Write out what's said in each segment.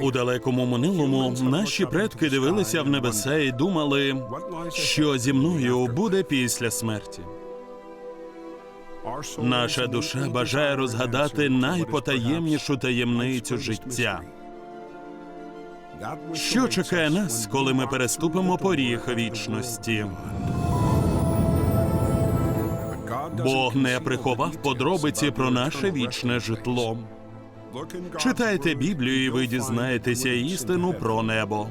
У далекому минулому наші предки дивилися в небеса і думали, що зі мною буде після смерті. Наша душа бажає розгадати найпотаємнішу таємницю життя. Що чекає нас, коли ми переступимо поріг вічності? Бог не приховав подробиці про наше вічне житло. Читайте Біблію, і ви дізнаєтеся істину про небо.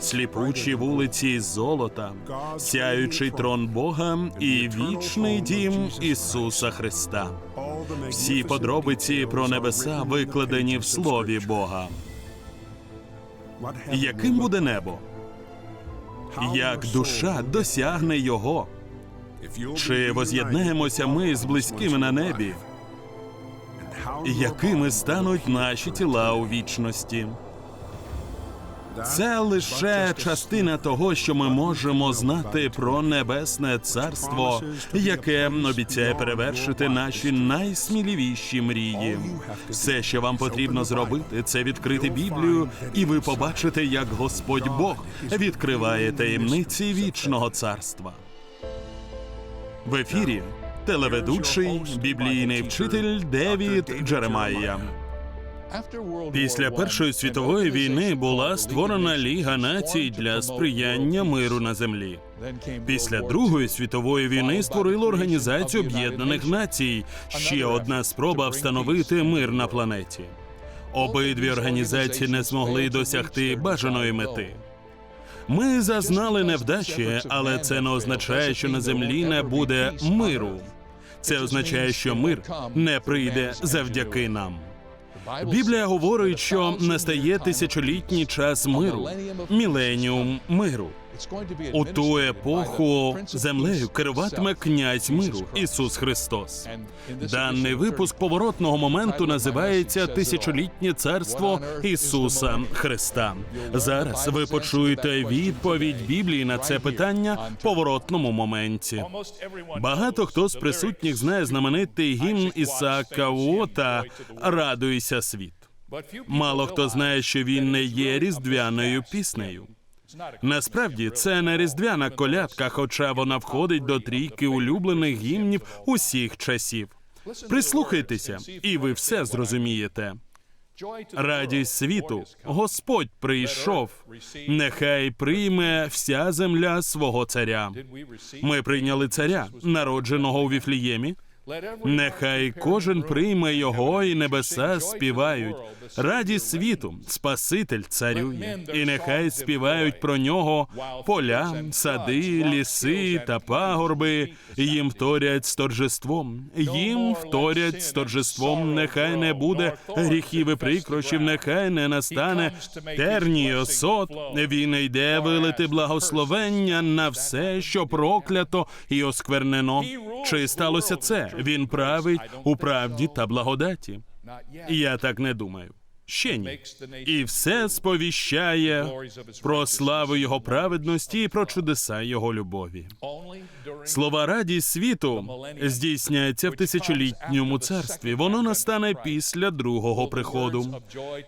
Сліпучі вулиці золота, сяючий трон Бога і вічний дім Ісуса Христа. Всі подробиці про небеса викладені в Слові Бога. Яким буде небо? Як душа досягне його? Чи воз'єднаємося ми з близькими на небі? Якими стануть наші тіла у вічності? Це лише частина того, що ми можемо знати про небесне царство, яке обіцяє перевершити наші найсміливіші мрії. Все, що вам потрібно зробити, це відкрити Біблію, і ви побачите, як Господь Бог відкриває таємниці вічного царства. В ефірі телеведучий біблійний вчитель Девід Джеремайя. Після Першої світової війни була створена Ліга націй для сприяння миру на землі. Після Другої світової війни створили Організацію Об'єднаних Націй. Ще одна спроба встановити мир на планеті. Обидві організації не змогли досягти бажаної мети. Ми зазнали невдачі, але це не означає, що на землі не буде миру. Це означає, що мир не прийде завдяки нам. Біблія говорить, що настає тисячолітній час миру, міленіум миру. У ту епоху землею керуватиме князь миру Ісус Христос. Даний випуск поворотного моменту називається Тисячолітнє царство Ісуса Христа. Зараз ви почуєте відповідь Біблії на це питання в поворотному моменті. Багато хто з присутніх знає знаменитий гімн Ісаака Уота Радуйся світ. Мало хто знає, що він не є різдвяною піснею. Насправді це не різдвяна колядка, хоча вона входить до трійки улюблених гімнів усіх часів. Прислухайтеся, і ви все зрозумієте. Радість світу, Господь прийшов. Нехай прийме вся земля свого царя. Ми прийняли царя, народженого у Віфліємі. Нехай кожен прийме його, і небеса співають. Радість світу, Спаситель царює, і нехай співають про нього поля, сади, ліси та пагорби. Їм вторять з торжеством. Їм вторять з торжеством. Нехай не буде гріхів і прикрощів, нехай не настане терній осот. Він йде вилити благословення на все, що проклято і осквернено. Чи сталося це? Він править у правді та благодаті. Я так не думаю. Ще ні. І все сповіщає про славу його праведності і про чудеса його любові. Слова радість світу здійсняться в тисячолітньому царстві. Воно настане після другого приходу.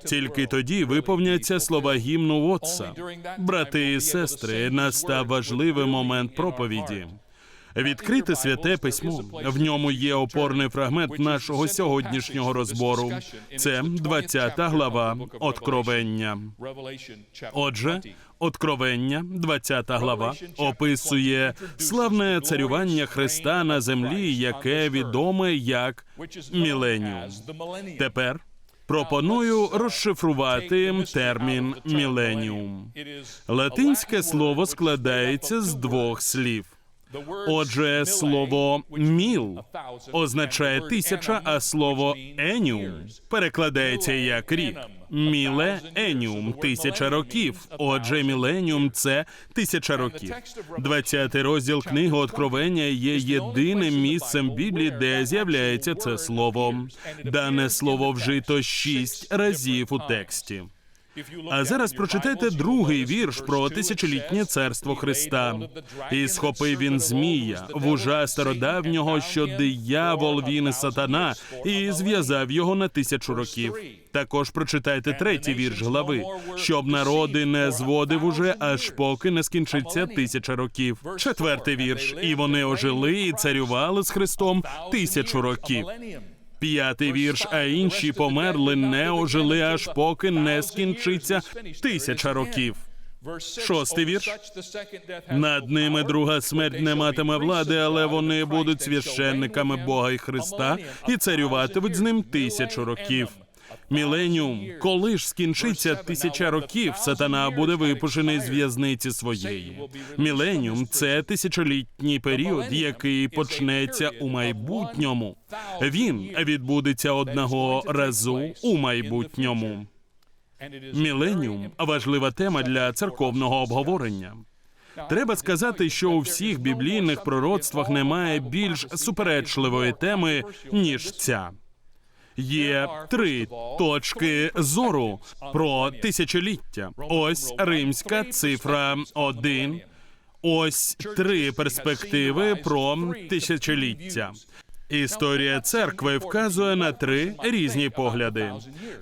Тільки тоді виповняться слова гімну Отца. Брати і сестри, настав важливий момент проповіді. Відкрите святе письмо. В ньому є опорний фрагмент нашого сьогоднішнього розбору. Це 20 глава Откровення. Отже, Откровення, 20 глава, описує славне царювання Христа на землі, яке відоме як міленіум. Тепер пропоную розшифрувати термін міленіум. Латинське слово складається з двох слів. Отже, слово міл означає тисяча, а слово еніум перекладається як рік. Міле еніум тисяча років. Отже, міленіум це тисяча років. Двадцятий розділ книги Откровення є єдиним місцем Біблії, де з'являється це слово. Дане слово вжито шість разів у тексті. А зараз прочитайте другий вірш про тисячолітнє царство Христа. І схопив він змія, вужа стародавнього, що диявол він сатана, і зв'язав його на тисячу років. Також прочитайте третій вірш глави, щоб народи не зводив уже, аж поки не скінчиться тисяча років. Четвертий вірш. І вони ожили і царювали з Христом тисячу років. П'ятий вірш, а інші померли, не ожили, аж поки не скінчиться тисяча років. Шостий вірш. Над ними друга смерть не матиме влади, але вони будуть священниками Бога і Христа і царюватимуть з ним тисячу років. Міленіум, коли ж скінчиться тисяча років, сатана буде випущений з в'язниці своєї. Міленіум це тисячолітній період, який почнеться у майбутньому. Він відбудеться одного разу у майбутньому. Міленіум важлива тема для церковного обговорення. Треба сказати, що у всіх біблійних пророцтвах немає більш суперечливої теми, ніж ця. Є три точки зору про тисячоліття. Ось римська цифра один. Ось три перспективи про тисячоліття. Історія церкви вказує на три різні погляди.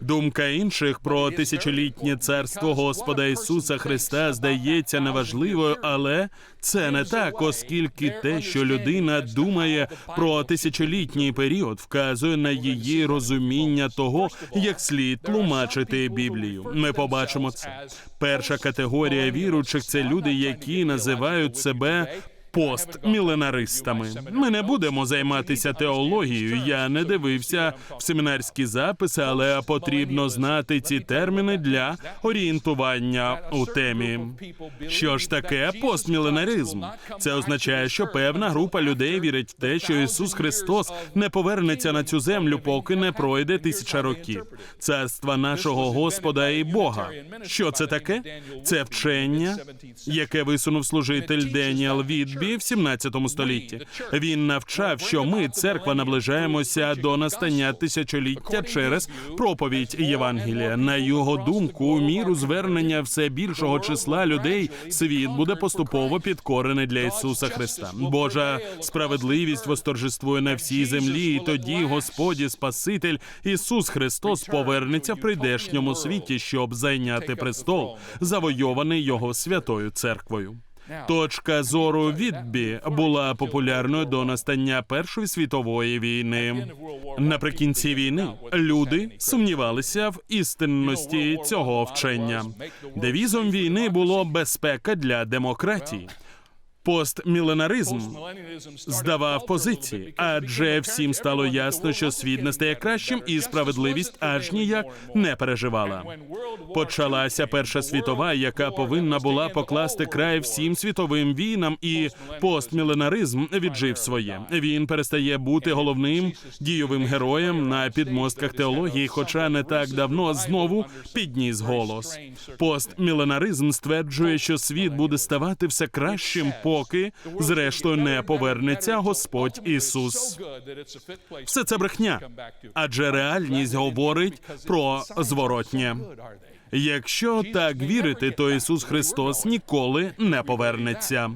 Думка інших про тисячолітнє царство Господа Ісуса Христа здається неважливою, але це не так, оскільки те, що людина думає про тисячолітній період, вказує на її розуміння того, як слід тлумачити Біблію. Ми побачимо це. Перша категорія віруючих це люди, які називають себе постміленаристами. Ми не будемо займатися теологією. Я не дивився в семінарські записи, але потрібно знати ці терміни для орієнтування у темі. Що ж таке постміленаризм? Це означає, що певна група людей вірить в те, що Ісус Христос не повернеться на цю землю, поки не пройде тисяча років. Царства нашого Господа і Бога. Що це таке? Це вчення, яке висунув служитель Деніел Відбі в 17 столітті. Він навчав, що ми, церква, наближаємося до настання тисячоліття через проповідь Євангелія. На його думку, у міру звернення все більшого числа людей світ буде поступово підкорений для Ісуса Христа. Божа справедливість восторжествує на всій землі, і тоді Господі Спаситель Ісус Христос повернеться в прийдешньому світі, щоб зайняти престол, завойований його святою церквою. Точка зору Відбі була популярною до настання Першої світової війни. Наприкінці війни люди сумнівалися в істинності цього вчення. Девізом війни було безпека для демократії. Постміленаризм здавав позиції, адже всім стало ясно, що світ не стає кращим, і справедливість аж ніяк не переживала. Почалася Перша світова, яка повинна була покласти край всім світовим війнам, і постміленаризм віджив своє. Він перестає бути головним дійовим героєм на підмостках теології, хоча не так давно знову підніс голос. Постміленаризм стверджує, що світ буде ставати все кращим, поки зрештою не повернеться Господь Ісус. Все це брехня, адже реальність говорить про зворотнє. Якщо так вірити, то Ісус Христос ніколи не повернеться.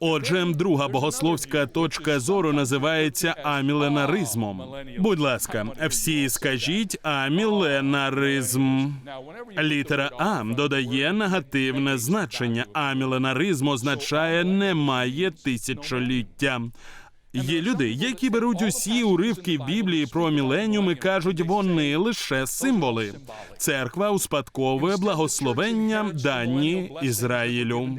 Отже, друга богословська точка зору називається аміленаризмом. Будь ласка, всі скажіть аміленаризм. Літера А додає негативне значення. Аміленаризм означає немає тисячоліття. Є люди, які беруть усі уривки Біблії про міленіум і кажуть, вони лише символи. Церква успадковує благословення дані Ізраїлю.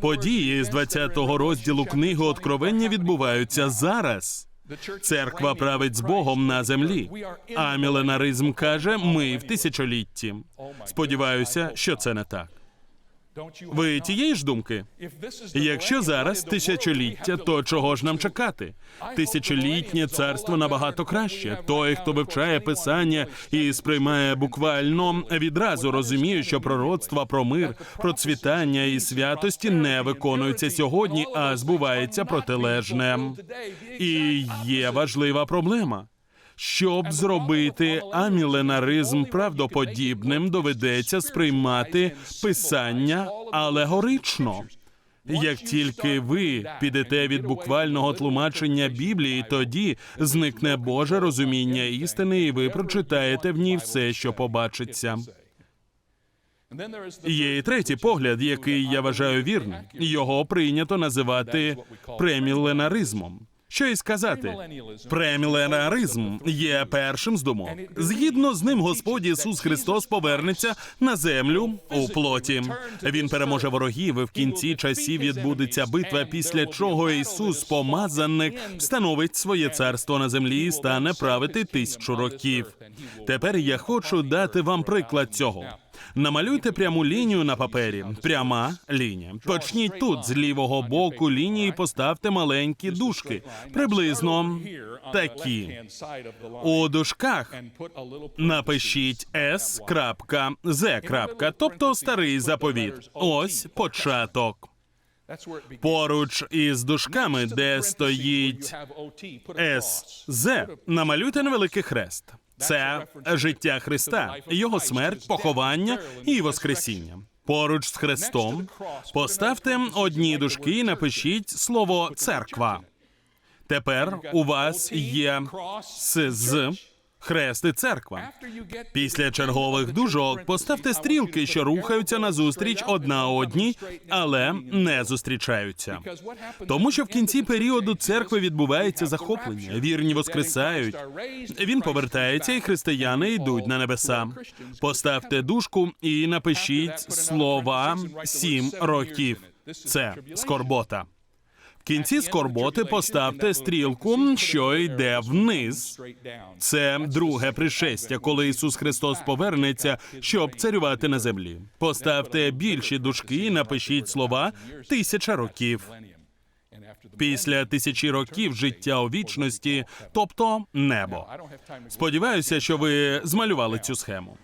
Події з 20-го розділу книги Откровення відбуваються зараз. Церква править з Богом на землі. А міленаризм каже: ми в тисячолітті. Сподіваюся, що це не так. Ви тієї ж думки? Якщо зараз тисячоліття, то чого ж нам чекати? Тисячолітнє царство набагато краще. Той, хто вивчає писання і сприймає буквально, відразу розуміє, що пророцтва про мир, процвітання і святості не виконуються сьогодні, а збувається протилежне. І є важлива проблема. Щоб зробити аміленаризм правдоподібним, доведеться сприймати писання алегорично. Як тільки ви підете від буквального тлумачення Біблії, тоді зникне Боже розуміння істини, і ви прочитаєте в ній все, що побачиться. Є і третій погляд, який я вважаю вірним. Його прийнято називати преміленаризмом. Що й сказати? Преміленаризм є першим з думок. Згідно з ним, Господь Ісус Христос повернеться на землю у плоті. Він переможе ворогів. і В кінці часів відбудеться битва, після чого Ісус, помазаник, встановить своє царство на землі і стане правити тисячу років. Тепер я хочу дати вам приклад цього. Намалюйте пряму лінію на папері. Пряма лінія. Почніть тут з лівого боку лінії. Поставте маленькі дужки. Приблизно такі. У дужках напишіть. З. Тобто старий заповіт. Ось початок. Поруч із дужками, де стоїть. З, намалюйте невеликий хрест. Це життя Христа, його смерть, поховання і воскресіння. Поруч з Христом поставте одні дужки і напишіть слово церква. Тепер у вас є з хрест і церква. Після чергових дужок поставте стрілки, що рухаються назустріч одна одній, але не зустрічаються. Тому що в кінці періоду церкви відбувається захоплення, вірні воскресають. Він повертається, і християни йдуть на небеса. Поставте дужку і напишіть слова сім років. Це скорбота. Кінці скорботи поставте стрілку, що йде вниз. Це друге пришестя, коли Ісус Христос повернеться, щоб царювати на землі. Поставте більші дужки і напишіть слова тисяча років. Після тисячі років життя у вічності, тобто небо. Сподіваюся, що ви змалювали цю схему.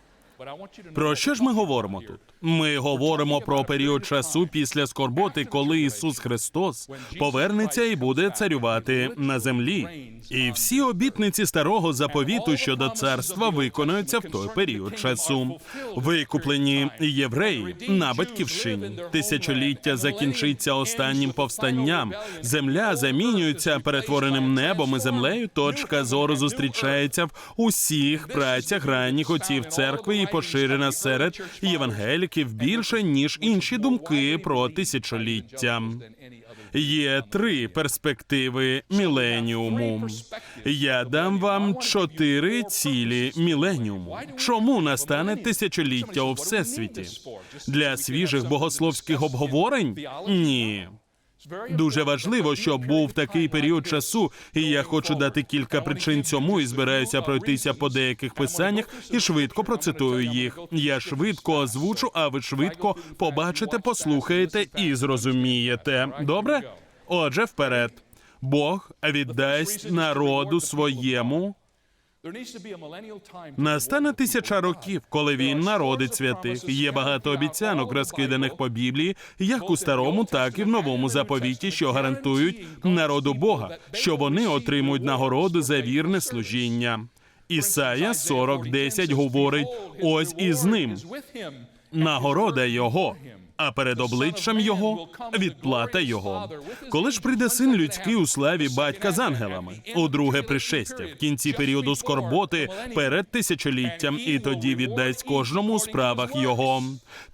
Про що ж ми говоримо тут? Ми говоримо про період часу після скорботи, коли Ісус Христос повернеться і буде царювати на землі. І всі обітниці старого заповіту щодо царства виконуються в той період часу. Викуплені євреї на батьківщині. Тисячоліття закінчиться останнім повстанням. Земля замінюється перетвореним небом і землею. Точка зору зустрічається в усіх працях ранніх отців церкви і поширена серед євангеліків більше ніж інші думки про тисячоліття. Є три перспективи міленіуму. Я дам вам чотири цілі міленіуму. Чому настане тисячоліття у всесвіті? Для свіжих богословських обговорень? Ні. Дуже важливо, щоб був такий період часу, і я хочу дати кілька причин цьому і збираюся пройтися по деяких писаннях і швидко процитую їх. Я швидко озвучу, а ви швидко побачите, послухаєте і зрозумієте. Добре? Отже, вперед. Бог віддасть народу своєму. Настане тисяча років, коли він народить святих. Є багато обіцянок, розкиданих по Біблії, як у старому, так і в новому заповіті, що гарантують народу Бога, що вони отримують нагороду за вірне служіння. Ісая 40.10 говорить: ось із ним нагорода його. А перед обличчям його відплата його. Коли ж прийде син людський у славі батька з ангелами, у друге пришестя, в кінці періоду скорботи перед тисячоліттям, і тоді віддасть кожному у справах його.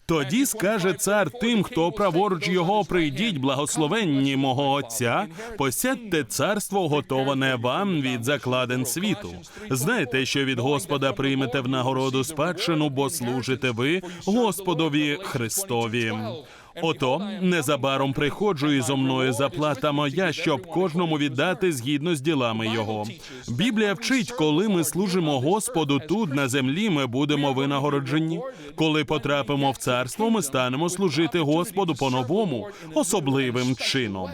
Тоді скаже цар тим, хто праворуч його прийдіть, благословенні мого Отця, посядьте царство, готоване вам від закладен світу. Знаєте, що від Господа приймете в нагороду спадщину, бо служите ви Господові Христові. Ото незабаром приходжу і зо мною заплата моя, щоб кожному віддати згідно з ділами його. Біблія вчить, коли ми служимо Господу тут на землі, ми будемо винагороджені. Коли потрапимо в царство, ми станемо служити Господу по-новому, особливим чином.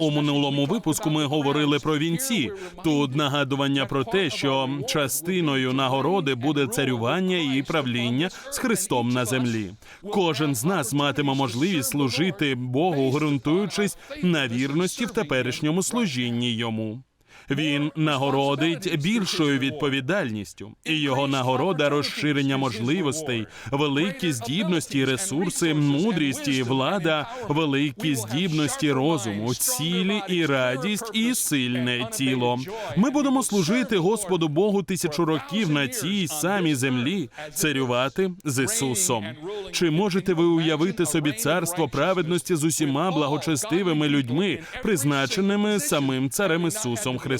У минулому випуску ми говорили про вінці. Тут нагадування про те, що частиною нагороди буде царювання і правління з Христом на землі. Кожен з нас матиме можливість служити Богу, ґрунтуючись на вірності в теперішньому служінні йому. Він нагородить більшою відповідальністю, і його нагорода розширення можливостей, великі здібності, ресурси, мудрість і влада, великі здібності розуму, цілі і радість, і сильне тіло. Ми будемо служити Господу Богу тисячу років на цій самій землі, царювати з Ісусом. Чи можете ви уявити собі царство праведності з усіма благочестивими людьми, призначеними самим царем Ісусом Христом?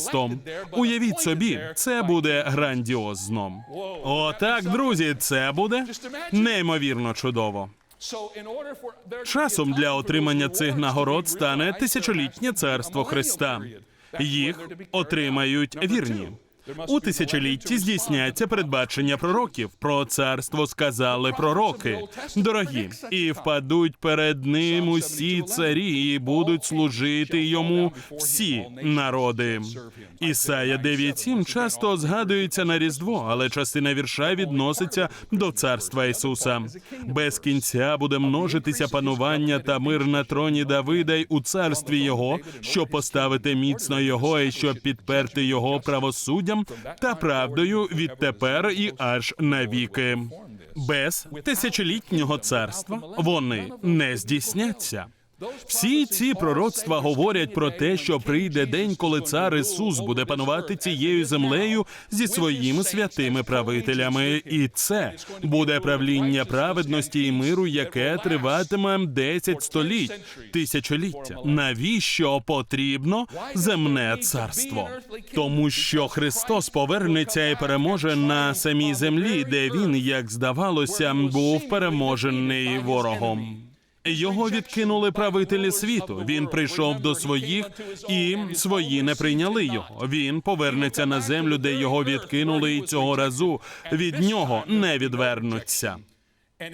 Уявіть собі, це буде грандіозно. Отак, друзі, це буде неймовірно чудово. Часом для отримання цих нагород стане тисячолітнє царство Христа. Їх отримають вірні. У тисячолітті здійсняться передбачення пророків. Про царство сказали пророки, дорогі, і впадуть перед ним усі царі, і будуть служити йому всі народи. Ісая 9.7 часто згадується на Різдво, але частина вірша відноситься до царства Ісуса. Без кінця буде множитися панування та мир на троні Давида й у царстві Його, щоб поставити міцно його і щоб підперти його правосуддям та правдою відтепер і аж навіки. Без тисячолітнього царства вони не здійсняться. Всі ці пророцтва говорять про те, що прийде день, коли цар Ісус буде панувати цією землею зі своїми святими правителями, і це буде правління праведності і миру, яке триватиме 10 століть, тисячоліття. Навіщо потрібно земне царство? Тому що Христос повернеться і переможе на самій землі, де він, як здавалося, був переможений ворогом. Його відкинули правителі світу. Він прийшов до своїх, і свої не прийняли його. Він повернеться на землю, де його відкинули, і цього разу від нього не відвернуться.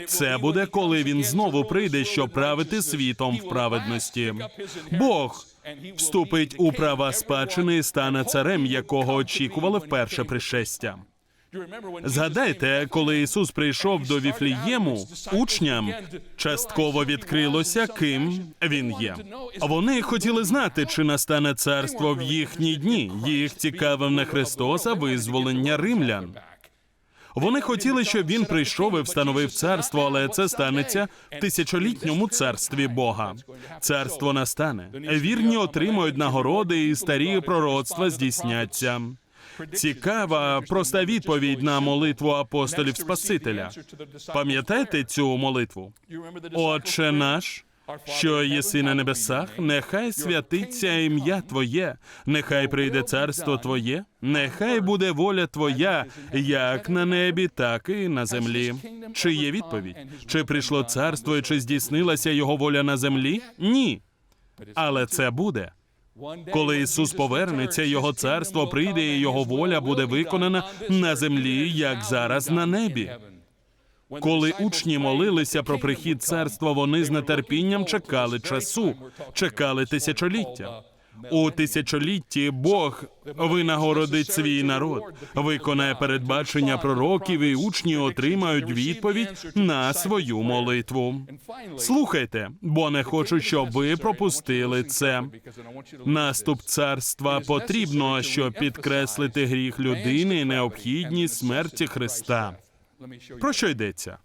Це буде, коли він знову прийде, щоб правити світом в праведності. Бог вступить у права спадщини і стане царем, якого очікували вперше пришестя. Згадайте, коли Ісус прийшов до Віфлієму, учням частково відкрилося, ким він є. Вони хотіли знати, чи настане царство в їхні дні. Їх цікавив не Христос, а визволення римлян. Вони хотіли, щоб він прийшов і встановив царство, але це станеться в тисячолітньому царстві Бога. Царство настане. Вірні отримують нагороди, і старі пророцтва здійсняться. Цікава проста відповідь на молитву апостолів Спасителя. Пам'ятаєте цю молитву? Отче наш, що єси на небесах, нехай святиться ім'я Твоє, нехай прийде царство Твоє, нехай буде воля Твоя, як на небі, так і на землі. Чи є відповідь? Чи прийшло царство і чи здійснилася його воля на землі? Ні. Але це буде. Коли Ісус повернеться, його царство прийде, і його воля буде виконана на землі, як зараз на небі. Коли учні молилися про прихід царства, вони з нетерпінням чекали часу, чекали тисячоліття. У тисячолітті Бог винагородить свій народ, виконає передбачення пророків, і учні отримають відповідь на свою молитву. Слухайте, бо не хочу, щоб ви пропустили це. Наступ царства потрібно, щоб підкреслити гріх людини і необхідність смерті Христа. Про що йдеться?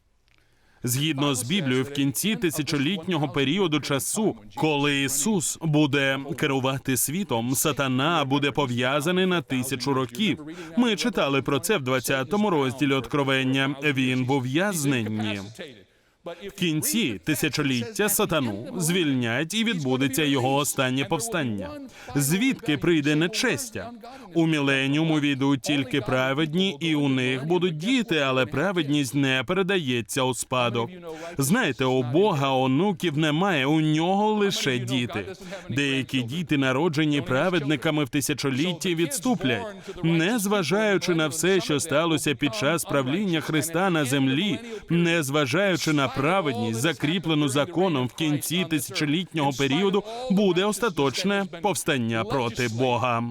Згідно з Біблією, в кінці тисячолітнього періоду часу, коли Ісус буде керувати світом, сатана буде пов'язаний на тисячу років. Ми читали про це в 20-му розділі Откровення. Він в ув'язненні. В кінці тисячоліття сатану звільнять і відбудеться його останнє повстання. Звідки прийде нечестя? У міленіум увійдуть тільки праведні, і у них будуть діти, але праведність не передається у спадок. Знаєте, у Бога онуків немає, у нього лише діти. Деякі діти, народжені праведниками в тисячолітті, відступлять, не зважаючи на все, що сталося під час правління Христа на землі, не зважаючи на праведність, закріплену законом в кінці тисячолітнього періоду, буде остаточне повстання проти Бога.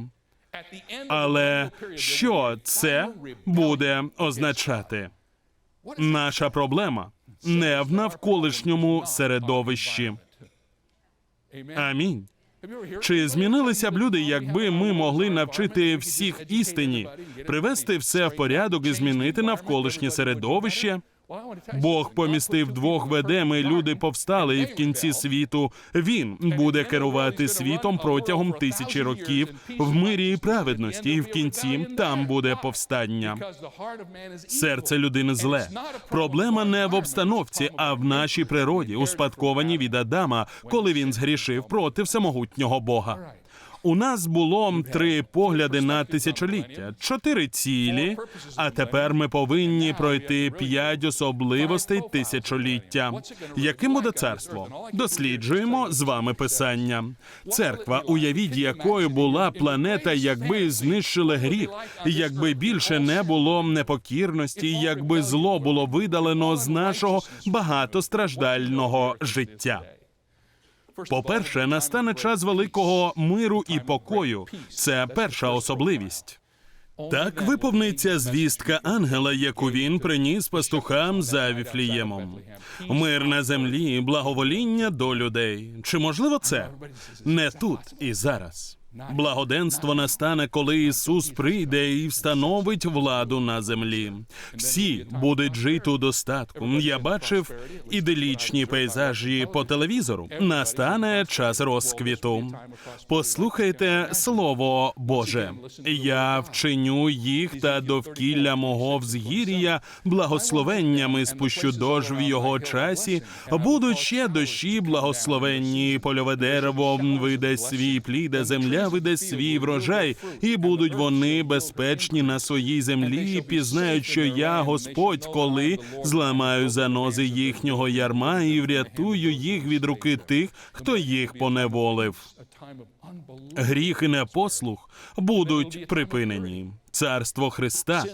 Але що це буде означати? Наша проблема не в навколишньому середовищі. Амінь. Чи змінилися б люди, якби ми могли навчити всіх істині, привести все в порядок і змінити навколишнє середовище? Бог помістив двох ведем, і люди повстали, і в кінці світу він буде керувати світом протягом тисячі років в мирі і праведності, і в кінці там буде повстання. Серце людини зле. Проблема не в обстановці, а в нашій природі, успадковані від Адама, коли він згрішив проти всемогутнього Бога. У нас було три погляди на тисячоліття, чотири цілі. А тепер ми повинні пройти п'ять особливостей тисячоліття. Яким буде царство? Досліджуємо з вами писання. Церква, уявіть, якою була планета, якби знищили гріх, якби більше не було непокірності, якби зло було видалено з нашого багатостраждального життя. По-перше, настане час великого миру і покою. Це перша особливість. Так виповниться звістка ангела, яку він приніс пастухам за Віфліємом. Мир на землі, благовоління до людей. Чи можливо це? Не тут і зараз. Благоденство настане, коли Ісус прийде і встановить владу на землі. Всі будуть жити у достатку. Я бачив іделічні пейзажі по телевізору. Настане час розквіту. Послухайте слово Боже. Я вчиню їх та довкілля мого взгір'я благословеннями спущу дощ в його часі. Будуть ще дощі благословенні, польове дерево видасть свій плід, а земля свій врожай, і будуть вони безпечні на своїй землі, і пізнають, що я Господь, коли зламаю занози їхнього ярма і врятую їх від руки тих, хто їх поневолив. Гріх і непослух будуть припинені. Царство Христа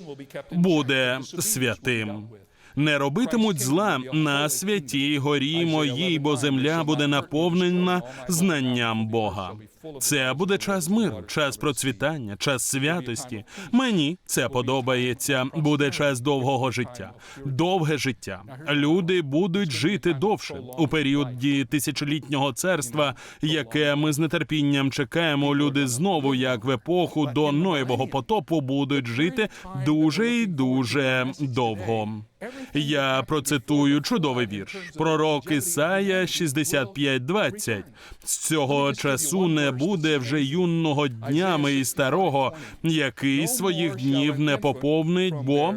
буде святим. Не робитимуть зла на святій горі моїй, бо земля буде наповнена знанням Бога. Це буде час миру, час процвітання, час святості. Мені це подобається. Буде час довгого життя, довге життя. Люди будуть жити довше у періоді тисячолітнього царства, яке ми з нетерпінням чекаємо. Люди знову, як в епоху до Ноєвого потопу, будуть жити дуже і дуже довго. Я процитую чудовий вірш. Пророк Ісая 65.20. З цього часу не буде вже юного днями і старого, який своїх днів не поповнить, бо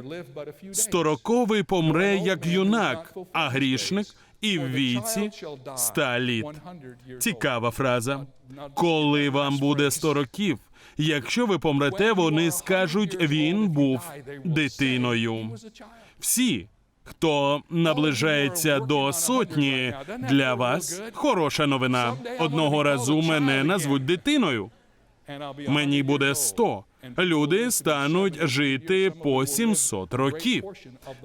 стороковий помре як юнак, а грішник і в віці ста літ. Цікава фраза. Коли вам буде сто років, якщо ви помрете, вони скажуть, він був дитиною. Всі, хто наближається до сотні, для вас хороша новина. Одного разу мене назвуть дитиною. Мені буде сто. Люди стануть жити по 700 років.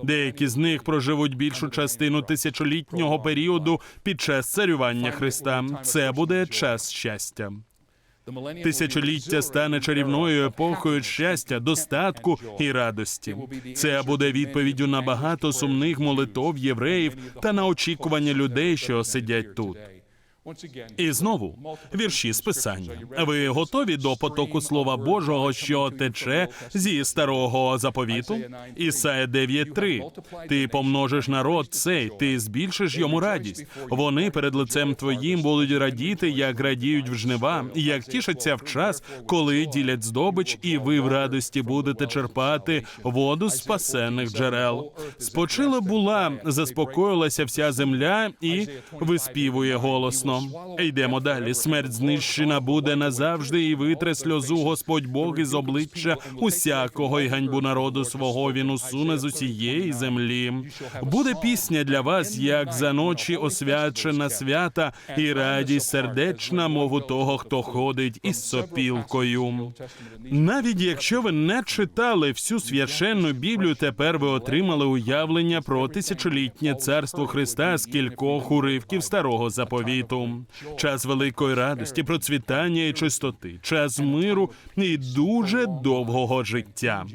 Деякі з них проживуть більшу частину тисячолітнього періоду під час царювання Христа. Це буде час щастя. Тисячоліття стане чарівною епохою щастя, достатку і радості. Це буде відповіддю на багато сумних молитов євреїв та на очікування людей, що сидять тут. І знову вірші з писання. Ви готові до потоку слова Божого, що тече зі старого заповіту? Ісая 9.3. Ти помножиш народ цей, ти збільшиш йому радість. Вони перед лицем твоїм будуть радіти, як радіють в жнива, як тішаться в час, коли ділять здобич, і ви в радості будете черпати воду з спасенних джерел. Спочила була, заспокоїлася вся земля і виспівує голосно. Йдемо далі. Смерть знищена буде назавжди, і витре сльозу Господь Бог із обличчя усякого, і ганьбу народу свого він усуне з усієї землі. Буде пісня для вас, як за ночі освячена свята, і радість сердечна, мов у того, хто ходить із сопілкою. Навіть якщо ви не читали всю священну Біблію, тепер ви отримали уявлення про тисячолітнє царство Христа з кількох уривків старого заповіту. Час великої радості, процвітання і чистоти, час миру і дуже довгого життя.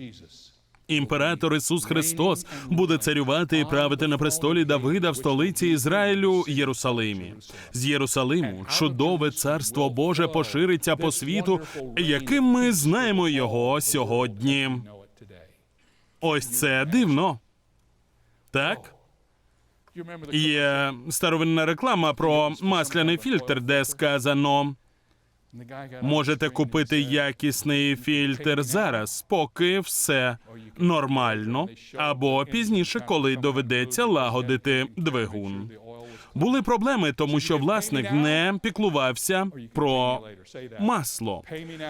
Імператор Ісус Христос буде царювати і правити на престолі Давида в столиці Ізраїлю Єрусалимі. З Єрусалиму чудове царство Боже пошириться по світу, яким ми знаємо його сьогодні. Ось це дивно. Так? Є старовинна реклама про масляний фільтр, де сказано: можете купити якісний фільтр зараз, поки все нормально, або пізніше, коли доведеться лагодити двигун. Були проблеми, тому що власник не піклувався про масло.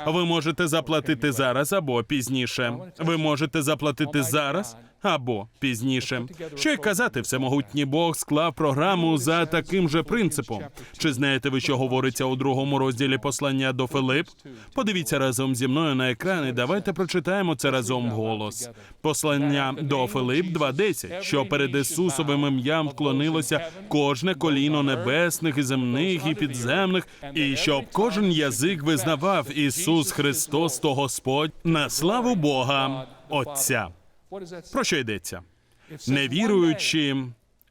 Ви можете заплатити зараз або пізніше. Ви можете заплатити зараз або пізніше. Що й казати, всемогутній Бог склав програму за таким же принципом. Чи знаєте ви, що говориться у другому розділі послання до Филип? Подивіться разом зі мною на екран і давайте прочитаємо це разом вголос. Послання до Филип 2.10, що перед Ісусовим ім'ям вклонилося кожне коліно небесних і земних і підземних, і щоб кожен язик визнавав Ісус Христос то Господь на славу Бога Отця. Про що йдеться? Невіруючі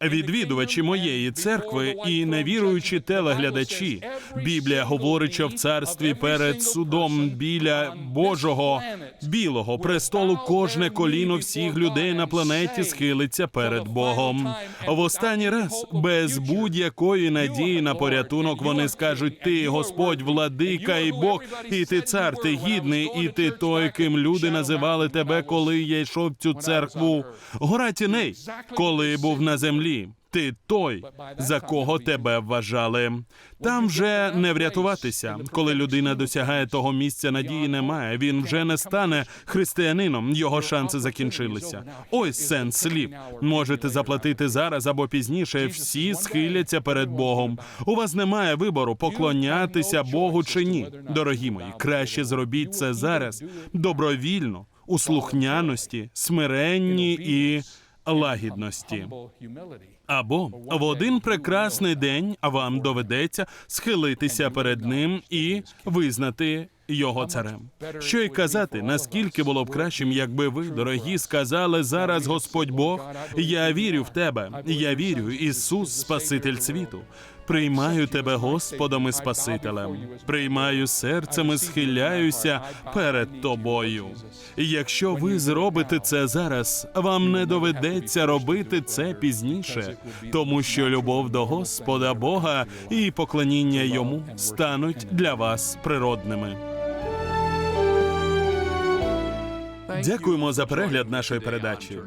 відвідувачі моєї церкви і невіруючі телеглядачі. Біблія говорить, що в царстві перед судом біля Божого білого престолу кожне коліно всіх людей на планеті схилиться перед Богом. В останній раз без будь-якої надії на порятунок вони скажуть: Ти, Господь, владика і Бог, і ти цар, ти гідний, і ти той, ким люди називали тебе, коли я йшов в цю церкву. Гора тіней, коли був на землі. Ти той, за кого тебе вважали. Там вже не врятуватися. Коли людина досягає того місця, надії немає. Він вже не стане християнином. Його шанси закінчилися. Ось сенс слів. Можете заплатити зараз або пізніше. Всі схиляться перед Богом. У вас немає вибору поклонятися Богу чи ні. Дорогі мої, краще зробіть це зараз добровільно, у слухняності, смиренні і лагідності. Або в один прекрасний день вам доведеться схилитися перед ним і визнати його царем. Що й казати, наскільки було б кращим, якби ви, дорогі, сказали зараз, Господь Бог, я вірю в тебе, я вірю, Ісус, Спаситель світу. Приймаю тебе Господом і Спасителем. Приймаю серцем і схиляюся перед тобою. І Якщо ви зробите це зараз, вам не доведеться робити це пізніше, тому що любов до Господа Бога і поклоніння йому стануть для вас природними. Дякуємо за перегляд нашої передачі.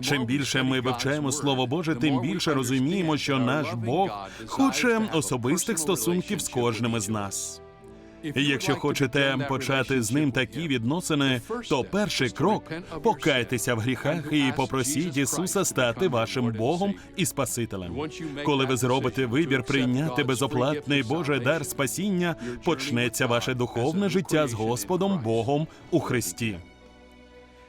Чим більше ми вивчаємо Слово Боже, тим більше розуміємо, що наш Бог хоче особистих стосунків з кожним із нас. І якщо хочете почати з ним такі відносини, то перший крок покайтеся в гріхах і попросіть Ісуса стати вашим Богом і Спасителем. Коли ви зробите вибір прийняти безоплатний Божий дар спасіння, почнеться ваше духовне життя з Господом Богом у Христі.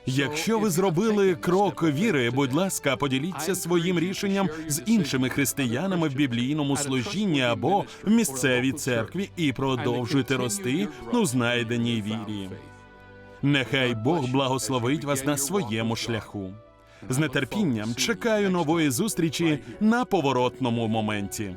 Якщо ви зробили крок віри, будь ласка, поділіться своїм рішенням з іншими християнами в біблійному служінні або в місцевій церкві і продовжуйте рости у знайденій вірі. Нехай Бог благословить вас на своєму шляху. З нетерпінням чекаю нової зустрічі на поворотному моменті.